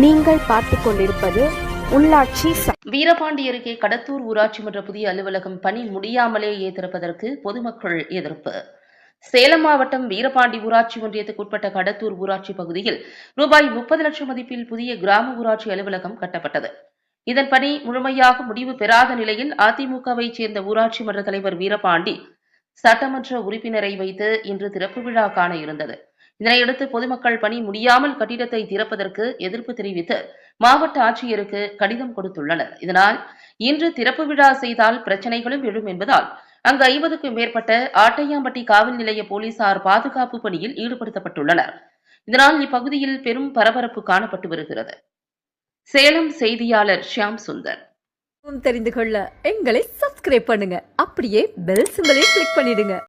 நீங்கள் பார்த்து கொண்டிருப்பது உள்ளாட்சி வீரபாண்டி அருகே கடத்தூர் ஊராட்சி மன்ற புதிய அலுவலகம் பணி முடியாமலேயே திறப்பதற்கு பொதுமக்கள் எதிர்ப்பு. சேலம் மாவட்டம் வீரபாண்டி ஊராட்சி ஒன்றியத்துக்குட்பட்ட கடத்தூர் ஊராட்சி பகுதியில் ரூபாய் முப்பது லட்சம் மதிப்பில் புதிய கிராம ஊராட்சி அலுவலகம் கட்டப்பட்டது. இதன் பணி முழுமையாக முடிவு பெறாத நிலையில் அதிமுகவை சேர்ந்த ஊராட்சி மன்ற தலைவர் வீரபாண்டி சட்டமன்ற உறுப்பினரை வைத்து இன்று திறப்பு விழா காண இருந்தது. இதனையடுத்து பொதுமக்கள் பணி முடியாமல் கட்டிடத்தை திறப்பதற்கு எதிர்ப்பு தெரிவித்து மாவட்ட ஆட்சியருக்கு கடிதம் கொடுத்துள்ளனர். இதனால் இன்று திறப்பு விழா செய்தால் பிரச்சனைகளும் எழும் என்பதால் அங்கு ஐம்பதுக்கும் மேற்பட்ட ஆட்டையாம்பட்டி காவல் நிலைய போலீசார் பாதுகாப்பு பணியில் ஈடுபடுத்தப்பட்டுள்ளனர். இதனால் இப்பகுதியில் பெரும் பரபரப்பு காணப்பட்டு வருகிறது. சேலம் செய்தியாளர் ஷியாம் சுந்தர். தெரிந்து கொள்ள எங்களை சப்ஸ்கிரைப் பண்ணுங்க. அப்படியே பெல் சிம்பலையும் கிளிக் பண்ணிடுங்க.